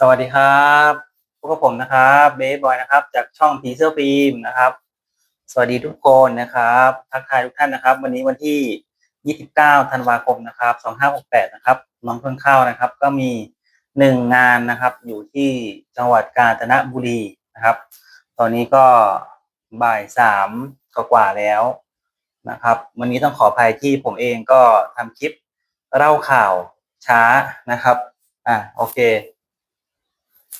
สวัสดีครับพวกผมนะครับเบสบอยนะครับ จากช่องผีเสื้อฟิล์มนะครับ สวัสดีทุกคนนะครับ ทักทายทุกท่านนะครับ วันนี้วันที่ 29 ธันวาคมนะครับ 2568 นะครับน้องต้นข้านะครับ ก็มีหนึ่งงานนะครับ อยู่ที่จังหวัดกาญจนบุรีนะครับ ตอนนี้ก็บ่ายสามกว่าแล้วนะครับ วันนี้ต้องขออภัยที่ผมเองก็ทำคลิปเล่าข่าวช้านะครับ อะโอเค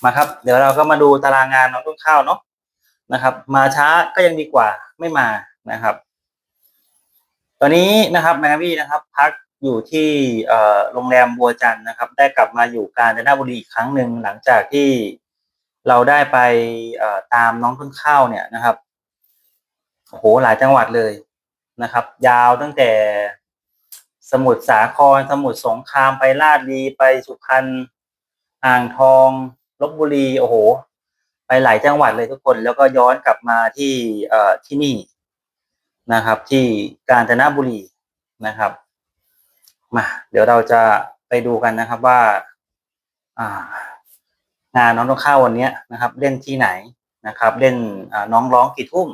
มาครับ เดี๋ยวเราก็มาดูตารางงานน้องต้นข้าวเนาะนะครับ มาช้าก็ยังดีกว่าไม่มานะครับ ตอนนี้นะครับแมนวี่นะครับ พักอยู่ที่โรงแรมบัวจันทร์นะครับ ได้กลับมาอยู่กาญจนบุรีอีกครั้งหนึ่งหลังจากที่เราได้ไปตามน้องต้นข้าวเนี่ยนะครับโอ้โหหลายจังหวัดเลยนะครับ ยาวตั้งแต่สมุทรสาคร สมุทรสงครามไปลาดลีไปสุพรรณอ่างทอง ลบบุรีโอ้โห ไปหลายจังหวัดเลยทุกคน แล้วก็ย้อนกลับมาที่เอ่อที่นี่นะครับ ที่กาญจนบุรีนะครับมาเดี๋ยวเราจะไปดูกันนะครับว่า อ่างานน้องต้นข้าววันนี้นะครับ เล่นที่ไหนนะครับ เล่นน้องร้องกี่ทุ่ม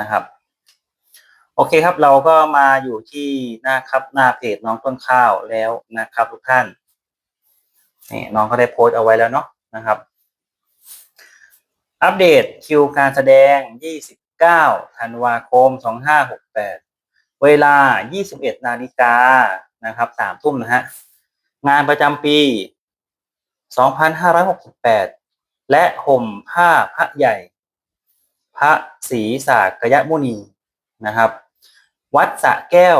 นะครับ โอเคครับเราก็มาอยู่ที่หน้าครับหน้าเพจน้องต้นข้าวแล้วนะครับ ทุกท่านนี่น้องก็ได้โพสต์เอาไว้แล้วเนาะ นะครับ อัปเดตคิวการแสดง 29 ธันวาคม 2568 เวลา 21 นาฬิกานะครับ3ทุ่มนะฮะ งานประจำปี 2568 และห่มผ้าพระใหญ่ พระศรีสากยมุนีนะครับ วัดสะแก้ว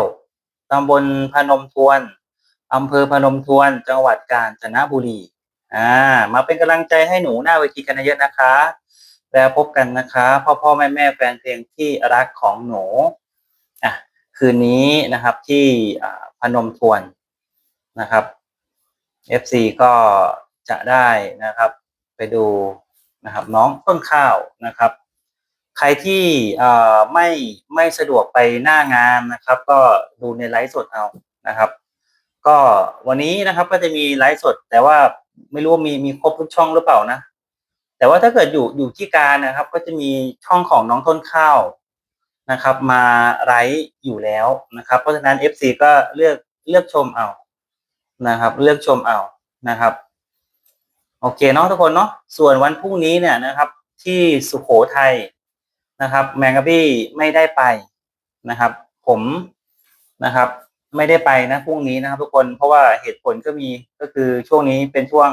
ตำบลพนมทวนอำเภอพนมทวน จังหวัดกาญจนบุรี อ่า มาเป็นกำลังใจให้หนูหน้าเวทีกันเยอะนะคะ แล้วพบกันนะคะ พ่อพ่อแม่แม่แฟนเพลงที่รักของหนูอะคืนนี้นะครับที่พนมทวนนะครับ FC ก็จะได้นะครับ ไปดูนะครับ น้องต้นข้าวนะครับ ใครที่เอ่อไม่ไม่สะดวกไปหน้างานนะครับ ก็ดูในไลฟ์สดเอานะครับ ก็วันนี้นะครับก็จะมีไลฟ์สด แต่ว่า ไม่รู้ว่ามีมีครบทุกช่องหรือเปล่านะ แต่ว่าถ้าเกิดอยู่อยู่ที่การนะครับ ก็จะมีช่องของน้องต้นข้าวนะครับ มาไลฟ์อยู่แล้วนะครับ เพราะฉะนั้น FC ก็เลือกเลือกชมเอานะครับ เลือกชมเอานะครับ โอเคเนาะทุกคนเนาะส่วนวันพรุ่งนี้เนี่ยนะครับ ที่สุโขทัยนะครับ แมงกะบี้ไม่ได้ไปนะครับ ผมนะครับ ไม่ได้ไปนะพรุ่งนี้นะครับทุกคนเพราะว่าเหตุผลก็มีก็คือช่วงนี้เป็นช่วง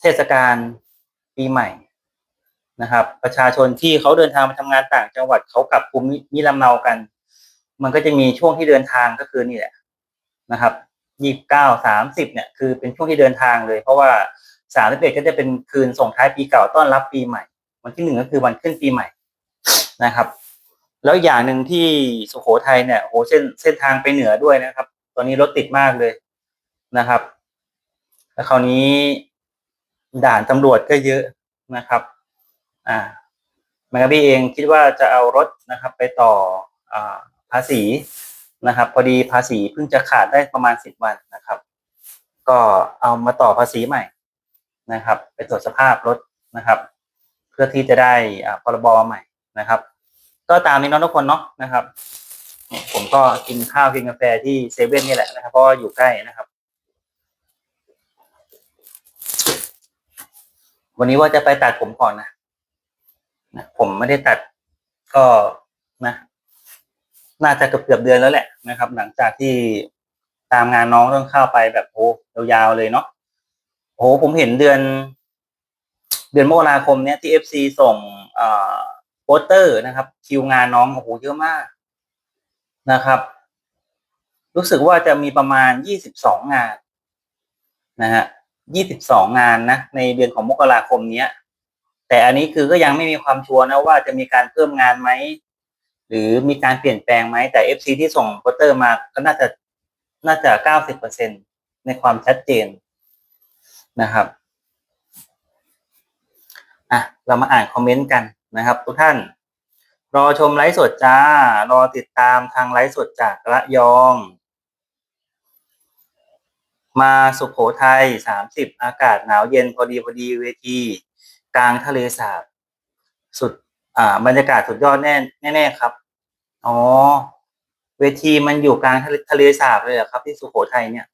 เทศกาลปีใหม่นะครับ ประชาชนที่เขาเดินทางมาทำงานต่างจังหวัดเขากลับภูมิมิลำเนากัน มันก็จะมีช่วงที่เดินทางก็คือนี่แหละนะครับยี่สิบเก้าสามสิบเนี่ยคือเป็นช่วงที่เดินทางเลย เพราะว่าสามสิบเอ็ดก็จะเป็นคืนส่งท้ายปีเก่าต้อนรับปีใหม่ วันที่หนึ่งก็คือวันขึ้นปีใหม่นะครับ แล้วอย่างหนึ่งที่สุโขทัยเนี่ยโหเส้นเส้นทางไปเหนือด้วยนะครับ ตอนนี้รถติดมากเลยนะครับ แล้วคราวนี้ด่านตำรวจก็เยอะนะครับ อ่าแมกบี้เองคิดว่าจะเอารถนะครับ ไปต่ออภาษีนะครับ พอดีภาษีเพิ่งจะขาดได้ประมาณสิบวันนะครับ ก็เอามาต่อภาษีใหม่นะครับ ไปตรวจสภาพรถนะครับ เพื่อที่จะได้อ่าพรบใหม่นะครับ ก็ตามนี้เน้องทุกคนเนาะนะครับ ผมก็กินข้าวกินกาแฟที่เซเว่นนี่แหละนะครับเพราะว่าอยู่ใกล้นะครับ วันนี้ว่าจะไปตัดผมก่อนนะนะผมไม่ได้ตัดก็นะ น่าจะเกือบเกือบเดือนแล้วแหละนะครับ หลังจากที่ตามงานน้องต้องเข้าไปแบบโอ้ยาวๆเลยเนาะโอ้โหผมเห็นเดือน เดือนมกราคมเนี้ยที่เอฟซีส่ง เอ่อ สเตอร์นะครับ คิวงานน้องโอ้โหเยอะมากนะครับ รู้สึกว่าจะมีประมาณยี่สิบสองงานนะฮะยี่สิบสองงานนะ ในเดือนของมกราคมเนี้ย แต่อันนี้คือก็ยังไม่มีความชัวร์นะว่าจะมีการเพิ่มงานไหมหรือมีการเปลี่ยนแปลงไหมแต่ FC ที่ส่งโปสเตอร์มาก็น่าจะน่าจะเก้าสิบเปอร์เซ็นในความชัดเจนนะครับอะเรามาอ่านคอมเมนต์กัน นะครับ ทุกท่าน รอชมไลฟ์สดจ้า รอติดตามทางไลฟ์สดจากระยอง มาสุขโขทัยสามสิบอากาศหนาวเย็นพอดีพอดีเวทีกลางทะเลสาบสุดอ่าบรรยากาศสุดยอดแน่แน่ครับ อ๋อ เวทีมันอยู่กลางทะเลทะเลสาบเลยเหรอครับ ที่สุโขทัยเนี่ย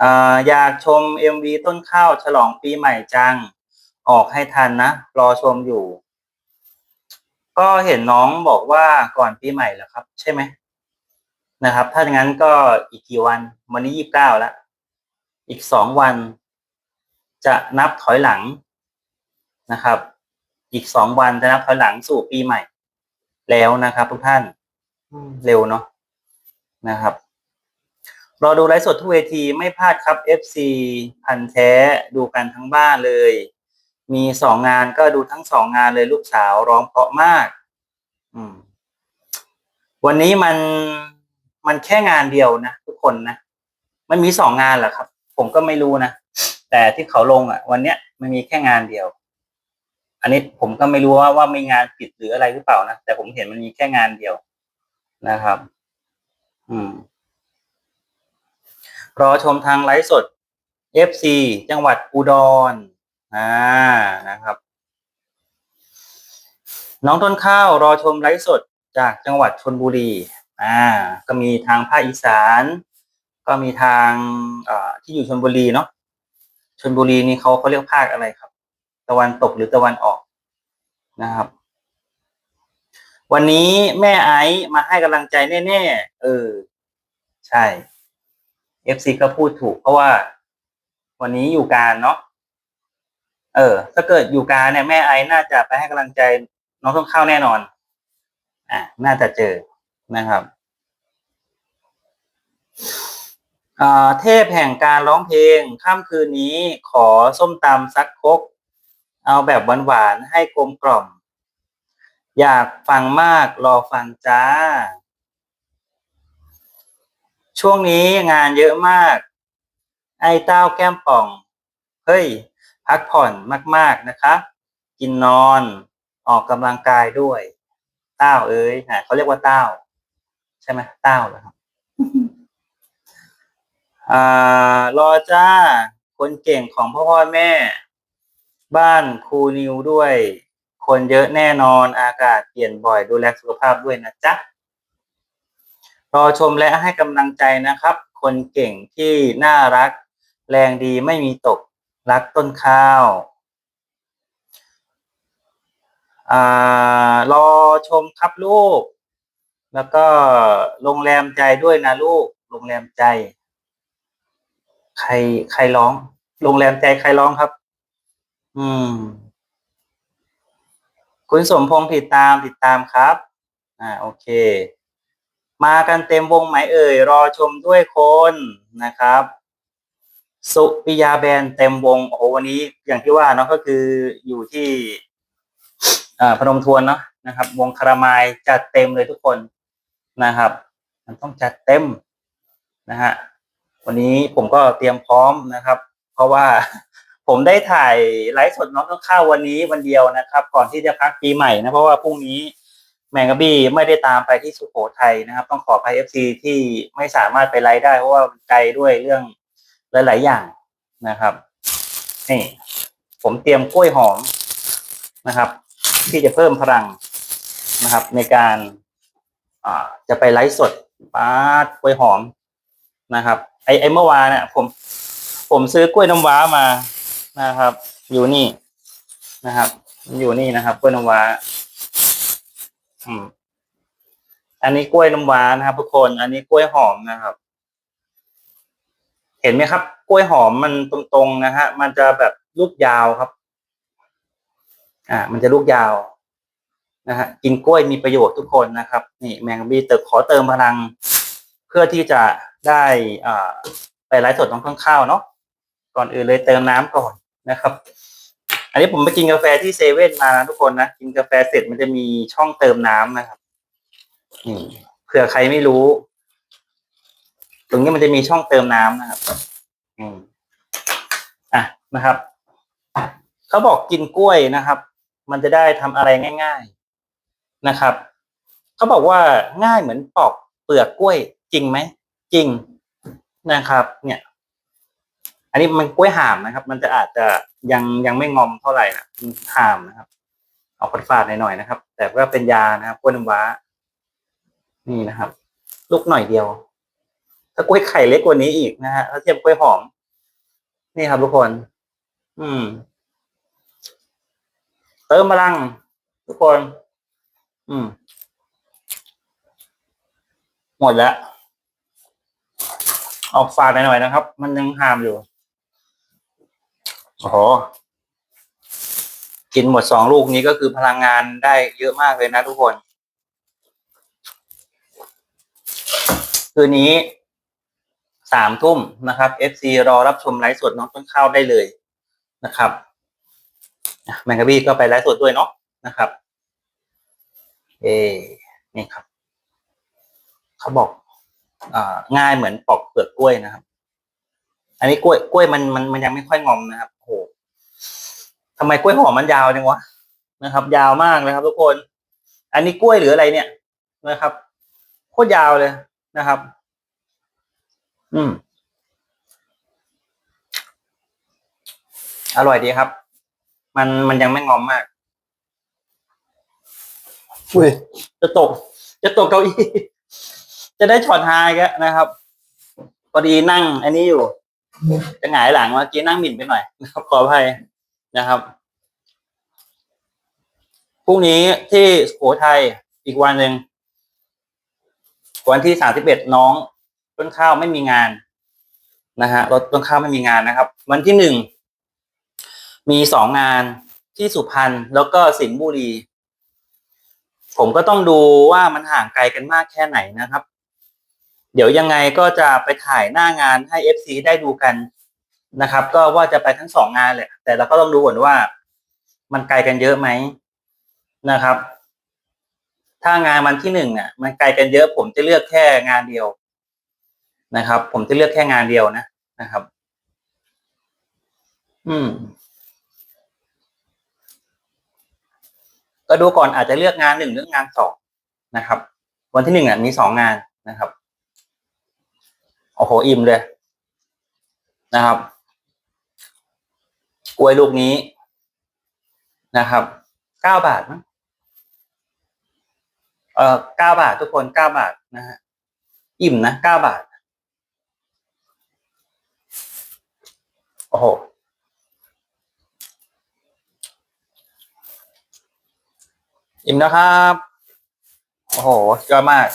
อ่าอยากชมเอ็มวีต้นข้าวฉลองปีใหม่จัง ออกให้ทันนะ รอชมอยู่ ก็เห็นน้องบอกว่าก่อนปีใหม่แล้วครับ ใช่ไหมนะครับ ถ้าอย่างนั้นก็อีกกี่วัน วันนี้ยี่สิบเก้าแล้วอีกสองวัน จะนับถอยหลังนะครับ อีกสองวันจะนับถอยหลังสู่ปีใหม่ แล้วนะครับ ทุกท่านอืมเร็วเนาะนะครับรอดูไลฟ์สดทุกเวทีไม่พลาดครับ FC พันธุ์แท้ดูกันทั้งบ้านเลย มีสองงานก็ดูทั้งสองงานเลยลูกสาวร้องเพราะมาก อืม วันนี้มันมันแค่งานเดียวนะทุกคนนะมันมีสองงานเหรอครับ ผมก็ไม่รู้นะแต่ที่เขาลงอะ วันเนี้ยมันมีแค่งานเดียว อันนี้ผมก็ไม่รู้ว่าว่ามีงานปิดหรืออะไรหรือเปล่านะแต่ผมเห็นมันมีแค่งานเดียวนะครับ อืมรอชมทางไลฟ์สด FC จังหวัดอุดร อ่านะครับ น้องต้นข้าวรอชมไลฟ์สดจากจังหวัดชนบุรี อ่า ก็มีทางภาคอีสาน ก็มีทางอ่าที่อยู่ชนบุรีเนาะชนบุรีนี่เขาเขาเรียกภาคอะไรครับ ตะวันตกหรือตะวันออกนะครับ วันนี้แม่ไอซ์มาให้กำลังใจแน่ๆเออ ใช่ FC ก็พูดถูกเพราะว่า วันนี้อยู่การเนาะ เออ ถ้าเกิดอยู่การเนี่ยแม่ไอน่าจะไปให้กำลังใจน้องต้นข้าแน่นอน อะน่าจะเจอนะครับอ่าเทพแห่งการร้องเพลงค่ำคืนนี้ขอส้มตำซักคก เอาแบบหวานๆให้กลมกล่อม อยากฟังมากรอฟังจ้า ช่วงนี้งานเยอะมาก ไอ้เต้าแก้มป่อง เฮ้ย พักผ่อนมาก ๆนะคะ กินนอนออกกำลังกายด้วย เต้าเอ้ยฮะเขาเรียกว่าเต้า ใช่ไหมเต้าเหรอครับอ่ารอจ้า คนเก่งของพ่อพ่อแม่ บ้านครูนิวด้วย คนเยอะแน่นอนอากาศเปลี่ยนบ่อยดูแลสุขภาพด้วยนะจ๊ะรอชมและให้กำลังใจนะครับ คนเก่งที่น่ารัก แรงดีไม่มีตก รักต้นข้าวอารอชมครับลูก แล้วก็โรงแรมใจด้วยนะลูก โรงแรมใจ ใครใครร้อง โรงแรมใจใครร้องครับ อืม คุณสมพงษ์ติดตามติดตามครับ อ่า โอเค มากันเต็มวงไหมเอ่ย รอชมด้วยคนนะครับ สุปิยาแบรนด์เต็มวงโอ้โหวันนี้อย่างที่ว่าเนาะก็คืออยู่ที่พนมทวนเนาะนะครับ วงคารามายจัดเต็มเลยทุกคนนะครับ มันต้องจัดเต็มนะฮะวันนี้ผมก็เตรียมพร้อมนะครับ เพราะว่าผมได้ถ่ายไลฟ์สดน้องต้องข้าววันนี้วันเดียวนะครับ ก่อนที่จะพักปีใหม่นะเพราะว่าพรุ่งนี้แมงกะบี้ไม่ได้ตามไปที่สุโขทัยนะครับ ต้องขออภัยเอฟซีที่ไม่สามารถไปไลฟ์ได้เพราะว่าไกลด้วยเรื่อง หลาย ๆ อย่างนะครับนี่ผมเตรียมกล้วยหอมนะครับ ที่จะเพิ่มพลังนะครับ ในการจะไปไลฟ์สดปาดกล้วยหอมนะครับ ไอไอเมื่อวานเนี่ยผม ผมซื้อกล้วยน้ำว้ามานะครับ อยู่นี่นะครับ อยู่นี่นะครับกล้วยน้ำว้าอืมอันนี้กล้วยน้ำว้านะครับ ทุกคน อันนี้กล้วยหอมนะครับ เห็นไหมครับ กล้วยหอมมันตรงๆนะฮะ มันจะแบบลูกยาวครับ อ่า มันจะลูกยาวนะฮะกินกล้วยมีประโยชน์ทุกคนนะครับ นี่แมงกะบี้เติขอเติมพลัง เพื่อที่จะได้อ่าไปไลฟ์สดน้องข้างข้าวเนาะก่อนอื่นเลยเติมน้ำก่อนนะครับ อันนี้ผมไปกินกาแฟที่เซเว่นมานะทุกคนนะกินกาแฟเสร็จมันจะมีช่องเติมน้ำนะครับนี่เผื่อใครไม่รู้ รงนี้มันจะมีช่องเติมน้ำนะครับอืมอะนะครับ เขาบอกกินกล้วยนะครับ มันจะได้ทำอะไรง่าย ๆนะครับ เขาบอกว่าง่ายเหมือนปอกเปลือกกล้วยจริงไหมจริงนะครับ เนี่ย อันนี้มันกล้วยห่ามนะครับ มันจะอาจจะยังยังไม่งอมเท่าไหร่นะมันห่ามนะครับ เอาฝาดๆหน่อยๆนะครับ แต่ก็เป็นยานะครับกล้วยน้ำว้า นี่นะครับ ลูกหน่อยเดียว ถ้ากล้วยไข่เล็กกว่านี้อีกนะฮะถ้าเทียบกล้วยหอม นี่ครับทุกคน อืม เติมพลัง ทุกคน อืม หมดแล้วออกฝาดหน่อยนะครับ มันยังหามอยู่โอ้โหกินหมดสองลูกนี้ก็คือพลังงานได้เยอะมากเลยนะทุกคน คืนนี้ สามทุ่มนะครับ FC รอรับชมไลฟ์สดน้องต้นข้าวได้เลยนะครับแมงกะบี้ก็ไปไลฟ์สดด้วยเนาะนะครับ เอนี่ครับ เขาบอกอง่ายเหมือนปอกเปลือกกล้วยนะครับ อันนี้กล้วยกล้วยมันมันมันยังไม่ค่อยงอมนะครับโอ้โหทำไมกล้วยหอมมันยาวจังวะนะครับ ยาวมากเลยครับทุกคน อันนี้กล้วยหรืออะไรเนี่ยนะครับโคตรยาวเลยนะครับ อืม อร่อยดีครับ มันมันยังไม่งอมมาก อุ้ย จะตก จะตกเก้าอี้ จะได้ช็อตไฮกันนะครับพอดีนั่ง อันนี้อยู่ จะหงายหลังเมื่อกี้นั่งหมิ่นไปหน่อยนะครับขออภัยนะครับพรุ่งนี้ที่สุโขทัยอีกวันหนึ่งวันที่สามสิบเอ็ดน้อง ต้นข้าวไม่มีงานนะฮะรถต้นข้าวไม่มีงานนะครับ วันที่หนึ่งมีสองงานที่สุพรรณแล้วก็สิงห์บุรี ผมก็ต้องดูว่ามันห่างไกลกันมากแค่ไหนนะครับ เดี๋ยวยังไงก็จะไปถ่ายหน้างานให้ FC ได้ดูกันนะครับ ก็ว่าจะไปทั้งสองงานแหละแต่เราก็ต้องดูก่อนว่า มันไกลกันเยอะไหมนะครับ ถ้างานวันที่หนึ่งเนี่ยมันไกลกันเยอะผมจะเลือกแค่งานเดียว นะครับ ผมจะเลือกแค่งานเดียวนะนะครับ อืม ก็ดูก่อนอาจจะเลือกงานหนึ่งหรืองานสองนะครับ วันที่หนึ่งอะมีสองงานนะครับโอ้โหอิ่มเลยนะครับ กล้วยลูกนี้นะครับเก้าบาทมั้งเออเก้าบาททุกคนเก้าบาทนะฮะอิ่มนะเก้าบาท โอ้โหอิ่มนะครับ โอ้โหยอดมาก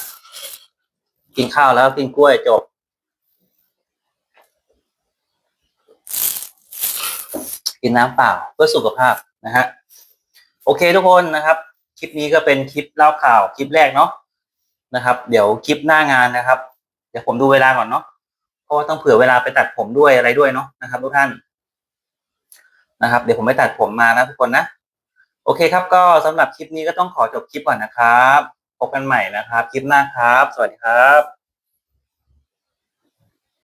กินข้าวแล้วกินกล้วยจบ กินน้ำเปล่าเพื่อสุขภาพนะฮะ โอเคทุกคนนะครับ คลิปนี้ก็เป็นคลิปเล่าข่าวคลิปแรกเนาะนะครับ เดี๋ยวคลิปหน้างานนะครับ เดี๋ยวผมดูเวลาก่อนเนาะ เพราะว่าต้องเผื่อเวลาไปตัดผมด้วยอะไรด้วยเนาะนะครับทุกท่านนะครับ เดี๋ยวผมไปตัดผมมานะทุกคนนะ โอเคครับ ก็สำหรับคลิปนี้ก็ต้องขอจบคลิปก่อนนะครับพบกันใหม่นะครับ คลิปหน้าครับ สวัสดีครับ